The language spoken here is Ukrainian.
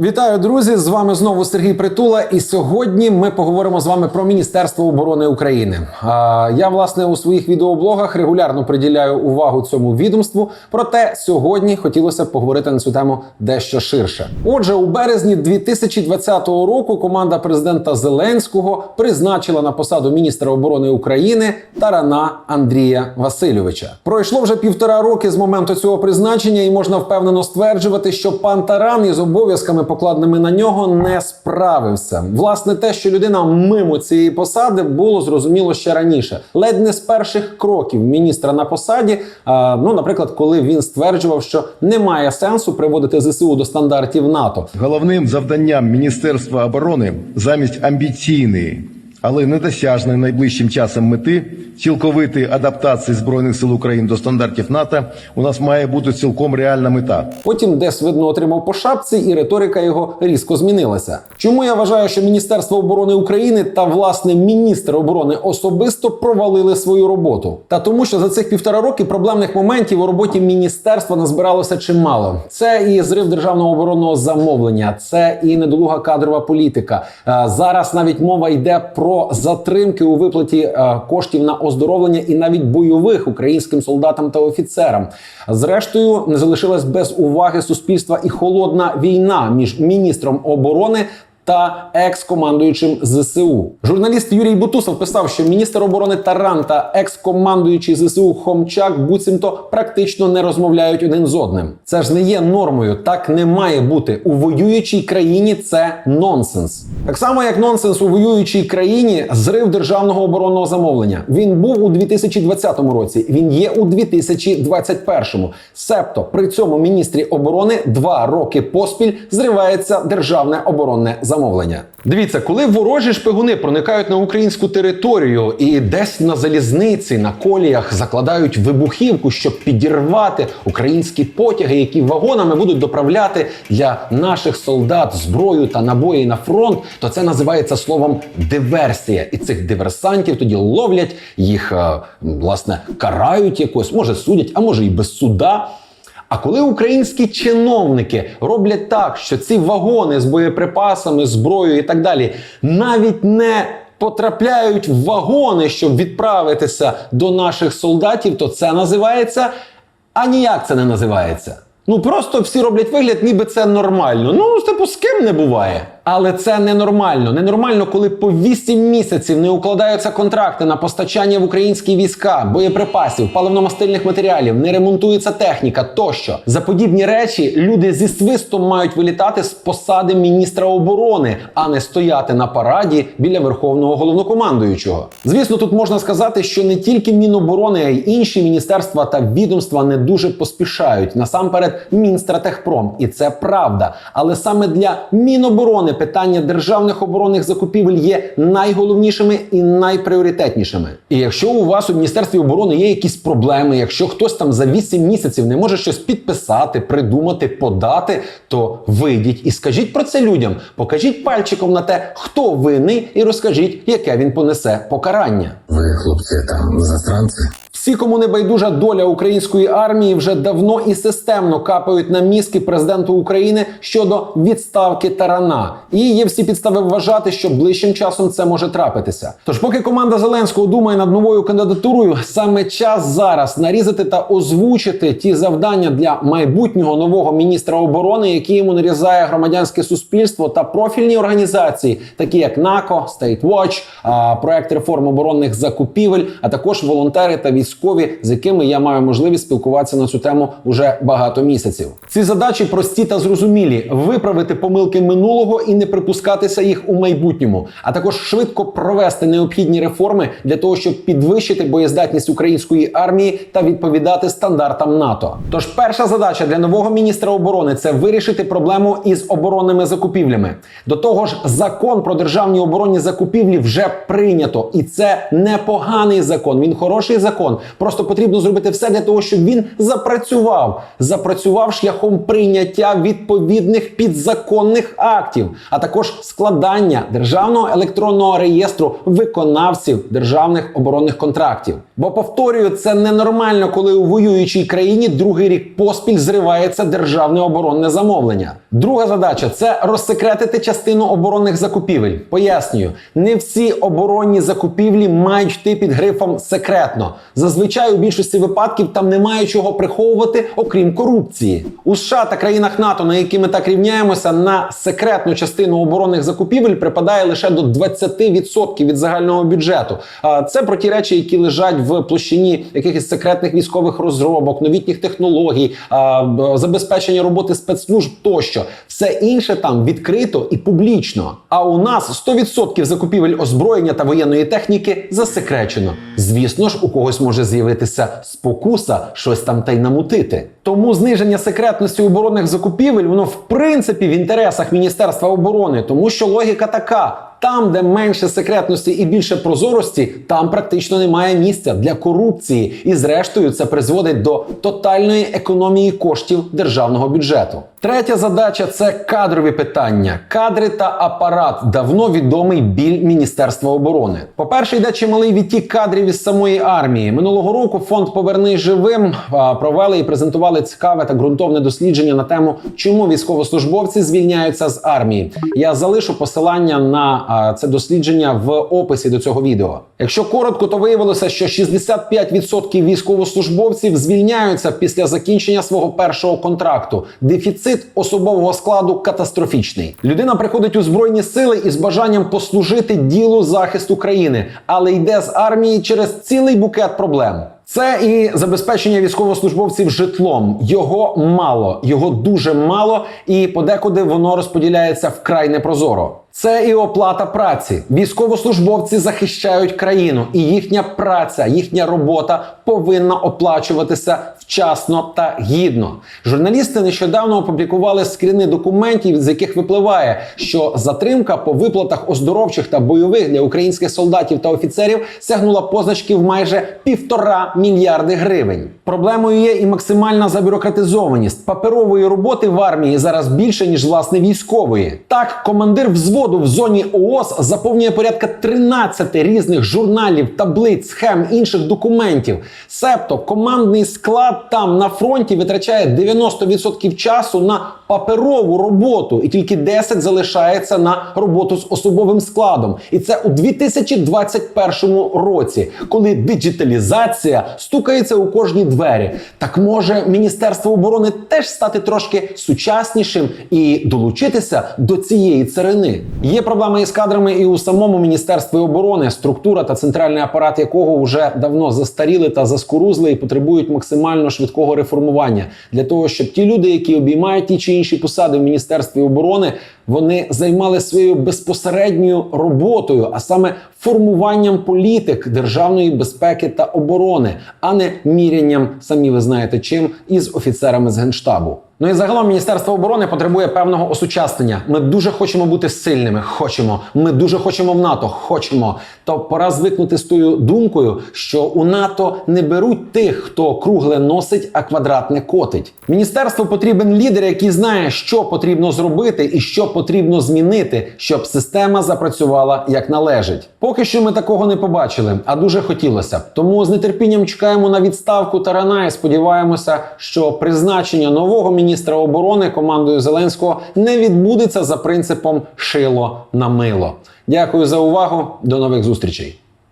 Вітаю, друзі! З вами знову Сергій Притула. І сьогодні ми поговоримо з вами про Міністерство оборони України. А, я власне у своїх відеоблогах регулярно приділяю увагу цьому відомству. Проте сьогодні хотілося б поговорити на цю тему дещо ширше. Отже, у березні 2020 року команда президента Зеленського призначила на посаду міністра оборони України Тарана Андрія Васильовича. Пройшло вже півтора роки з моменту цього призначення, і можна впевнено стверджувати, що пан Таран із обов'язками, покладеними на нього, не справився. Власне, те, що людина мимо цієї посади, було зрозуміло ще раніше, ледь не з перших кроків міністра на посаді. А, ну, наприклад, коли він стверджував, що немає сенсу приводити ЗСУ до стандартів НАТО. Головним завданням Міністерства оборони замість амбіційної, але недосяжної найближчим часом мети цілковитої адаптації збройних сил України до стандартів НАТО у нас має бути цілком реальна мета. Потім десь видно отримав по шапці, і риторика його різко змінилася. Чому я вважаю, що Міністерство оборони України та власне міністр оборони особисто провалили свою роботу? Та тому, що за цих півтора роки проблемних моментів у роботі міністерства назбиралося чимало. Це і зрив державного оборонного замовлення, це і недолуга кадрова політика. Е, Зараз навіть мова йде про затримки у виплаті е, коштів на оздоровлення і навіть бойових українським солдатам та офіцерам. Зрештою, не залишилась без уваги суспільства і холодна війна між міністром оборони. Та екс-командуючим ЗСУ журналіст Юрій Бутусов писав, що міністр оборони Таран та екс-командуючий ЗСУ Хомчак буцімто практично не розмовляють один з одним. Це ж не є нормою. Так не має бути у воюючій країні. Це нонсенс. Так само, як нонсенс у воюючій країні зрив державного оборонного замовлення. Він був у 2020 році. Він є у 2021. Себто при цьому міністрі оборони два роки поспіль зривається державне оборонне замовлення. Дивіться, коли ворожі шпигуни проникають на українську територію і десь на залізниці, на коліях закладають вибухівку, щоб підірвати українські потяги, які вагонами будуть доправляти для наших солдат зброю та набої на фронт, то це називається словом диверсія. І цих диверсантів тоді ловлять, їх е, власне карають якось, може судять, а може і без суда. А коли українські чиновники роблять так, що ці вагони з боєприпасами, зброєю і так далі навіть не потрапляють в вагони, щоб відправитися до наших солдатів, то це називається. А ніяк це не називається. Ну просто всі роблять вигляд, ніби це нормально. Ну, типу, з ким не буває. Але це ненормально. Ненормально, коли по 8 місяців не укладаються контракти на постачання в українські війська, боєприпасів, паливно-мастильних матеріалів, не ремонтується техніка тощо. За подібні речі люди зі свистом мають вилітати з посади міністра оборони, а не стояти на параді біля верховного головнокомандуючого. Звісно, тут можна сказати, що не тільки Міноборони, а й інші міністерства та відомства не дуже поспішають. Насамперед, Мінстратехпром, і це правда. Але саме для Міноборони питання державних оборонних закупівель є найголовнішими і найпріоритетнішими. І якщо у вас у міністерстві оборони є якісь проблеми, якщо хтось там за 8 місяців не може щось підписати, придумати, подати, то вийдіть і скажіть про це людям. Покажіть пальчиком на те, хто винний, і розкажіть, яке він понесе покарання. Ви, хлопці, там засранці. Всі, кому не байдужа доля української армії, вже давно і системно капають на мізки президенту України щодо відставки тарана. І є всі підстави вважати, що ближчим часом це може трапитися. Тож, поки команда Зеленського думає над новою кандидатурою, саме час зараз нарізати та озвучити ті завдання для майбутнього нового міністра оборони, які йому нарізає громадянське суспільство та профільні організації, такі як НАКО, State Watch, проект реформ оборонних закупівель, а також волонтери та військові, з якими я маю можливість спілкуватися на цю тему уже багато місяців. Ці задачі прості та зрозумілі: виправити помилки минулого і не припускатися їх у майбутньому, а також швидко провести необхідні реформи для того, щоб підвищити боєздатність української армії та відповідати стандартам НАТО. Тож перша задача для нового міністра оборони це вирішити проблему із оборонними закупівлями. До того ж, закон про державні оборонні закупівлі вже прийнято, і це непоганий закон. Він хороший закон. Просто потрібно зробити все для того, щоб він запрацював. працював шляхом прийняття відповідних підзаконних актів, а також складання державного електронного реєстру виконавців державних оборонних контрактів. Бо повторюю, це ненормально, коли у воюючій країні другий рік поспіль зривається державне оборонне замовлення. Друга задача це розсекретити частину оборонних закупівель. Пояснюю, не всі оборонні закупівлі мають йти під грифом секретно. Зазвичай у більшості випадків там немає чого приховувати, окрім корупції. У США та країнах НАТО, на які ми так рівняємося, на секретну частину оборонних закупівель припадає лише до 20% від загального бюджету. Це про ті речі, які лежать в площині якихось секретних військових розробок, новітніх технологій, забезпечення роботи спецслужб тощо. Все інше там відкрито і публічно. А у нас 100% закупівель озброєння та воєнної техніки засекречено. Звісно ж, у когось може з'явитися спокуса щось там та й намутити. Тому зниження секретності оборонних закупівель воно в принципі в інтересах Міністерства оборони, тому що логіка така. Там, де менше секретності і більше прозорості, там практично немає місця для корупції, і зрештою це призводить до тотальної економії коштів державного бюджету. Третя задача це кадрові питання. Кадри та апарат давно відомий біль Міністерства оборони. По-перше, йде чималий відтік кадрів із самої армії. Минулого року фонд Повернись живим провели і презентували цікаве та ґрунтовне дослідження на тему, чому військовослужбовці звільняються з армії. Я залишу посилання на це дослідження в описі до цього відео. Якщо коротко, то виявилося, що 65% військовослужбовців звільняються після закінчення свого першого контракту. Дефіцит особового складу катастрофічний. Людина приходить у збройні сили із бажанням послужити ділу захисту країни, але йде з армії через цілий букет проблем. Це і забезпечення військовослужбовців житлом. Його мало, його дуже мало, і подекуди воно розподіляється вкрай непрозоро. Це і оплата праці. Військовослужбовці захищають країну, і їхня праця, їхня робота повинна оплачуватися вчасно та гідно. Журналісти нещодавно опублікували скріни документів, з яких випливає, що затримка по виплатах оздоровчих та бойових для українських солдатів та офіцерів сягнула позначки в майже півтора мільярди гривень. Проблемою є і максимальна забюрократизованість паперової роботи в армії зараз більше ніж власне військової. Так, командир взводу в зоні ООС заповнює порядка 13 різних журналів, таблиць, схем інших документів. Себто командний склад там на фронті витрачає 90% часу на паперову роботу, і тільки 10 залишається на роботу з особовим складом. І це у 2021 році, коли диджиталізація стукається у кожні двері. Так може Міністерство оборони теж стати трошки сучаснішим і долучитися до цієї царини. Є проблеми із кадрами і у самому міністерстві оборони, структура та центральний апарат якого вже давно застаріли та заскорузли і потребують максимально швидкого реформування для того, щоб ті люди, які обіймають ті чи інші посади в міністерстві оборони, вони займали своєю безпосередньою роботою, а саме формуванням політик державної безпеки та оборони, а не мірянням, самі ви знаєте чим, із офіцерами з генштабу. Ну і загалом Міністерство оборони потребує певного осучаснення. Ми дуже хочемо бути сильними. Хочемо. Ми дуже хочемо в НАТО. Хочемо. То пора звикнути з тою думкою, що у НАТО не беруть тих, хто кругле носить, а квадратне котить. Міністерству потрібен лідер, який знає, що потрібно зробити і що потрібно змінити, щоб система запрацювала як належить. Поки що ми такого не побачили, а дуже хотілося. Тому з нетерпінням чекаємо на відставку Тарана і сподіваємося, що призначення нового міністра оборони командою Зеленського не відбудеться за принципом шило на мило. Дякую за увагу. До нових зустрічей.